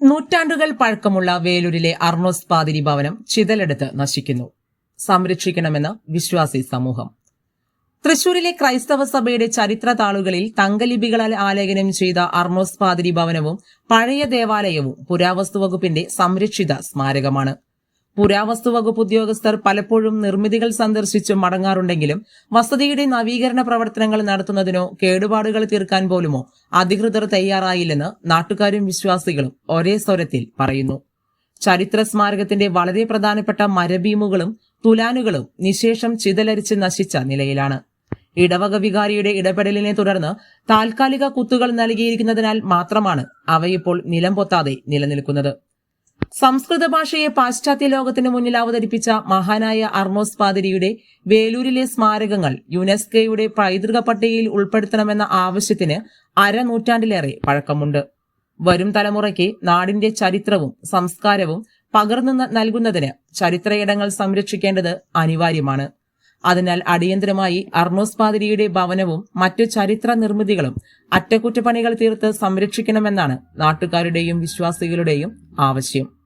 നൂറ്റാണ്ടുകൾ പഴക്കമുള്ള വേലൂരിലെ അർണോസ് പാതിരി ഭവനം ചിതലെടുത്ത് നശിക്കുന്നു. സംരക്ഷിക്കണമെന്ന് വിശ്വാസി സമൂഹം. തൃശൂരിലെ ക്രൈസ്തവ സഭയുടെ ചരിത്ര താളുകളിൽ തങ്കലിപികളാൽ ആലേഖനം ചെയ്ത അർണോസ് പാതിരി ഭവനവും പഴയ ദേവാലയവും പുരാവസ്തു വകുപ്പിന്റെ സംരക്ഷിത സ്മാരകമാണ്. പുരാവസ്തു വകുപ്പ് ഉദ്യോഗസ്ഥർ പലപ്പോഴും നിർമ്മിതികൾ സന്ദർശിച്ച് മടങ്ങാറുണ്ടെങ്കിലും വസതിയുടെ നവീകരണ പ്രവർത്തനങ്ങൾ നടത്തുന്നതിനോ കേടുപാടുകൾ തീർക്കാൻ പോലുമോ അധികൃതർ തയ്യാറായില്ലെന്ന് നാട്ടുകാരും വിശ്വാസികളും ഒരേ സ്വരത്തിൽ പറയുന്നു. ചരിത്ര സ്മാരകത്തിന്റെ വളരെ പ്രധാനപ്പെട്ട മരബീമുകളും തുലാനുകളും നിശേഷം ചിതലരിച്ച് നശിച്ച നിലയിലാണ്. ഇടവക വികാരിയുടെ ഇടപെടലിനെ തുടർന്ന് താൽക്കാലിക കുത്തുകൾ നൽകിയിരിക്കുന്നതിനാൽ മാത്രമാണ് അവയിപ്പോൾ നിലം പൊത്താതെ നിലനിൽക്കുന്നത്. സംസ്കൃത ഭാഷയെ പാശ്ചാത്യ ലോകത്തിന് മുന്നിൽ അവതരിപ്പിച്ച മഹാനായ അർണോസ് പാതിരിയുടെ വേലൂരിലെ സ്മാരകങ്ങൾ യുനെസ്കോയുടെ പൈതൃക പട്ടികയിൽ ഉൾപ്പെടുത്തണമെന്ന ആവശ്യത്തിന് അരനൂറ്റാണ്ടിലേറെ പഴക്കമുണ്ട്. വരും തലമുറയ്ക്ക് നാടിന്റെ ചരിത്രവും സംസ്കാരവും പകർന്നു നൽകുന്നതിന് ചരിത്രയിടങ്ങൾ സംരക്ഷിക്കേണ്ടത് അനിവാര്യമാണ്. അതിനാൽ അടിയന്തരമായി അർണോസ് പാതിരിയുടെ ഭവനവും മറ്റു ചരിത്ര നിർമ്മിതികളും അറ്റകുറ്റപ്പണികൾ തീർത്ത് സംരക്ഷിക്കണമെന്നാണ് നാട്ടുകാരുടെയും വിശ്വാസികളുടെയും ആവശ്യം.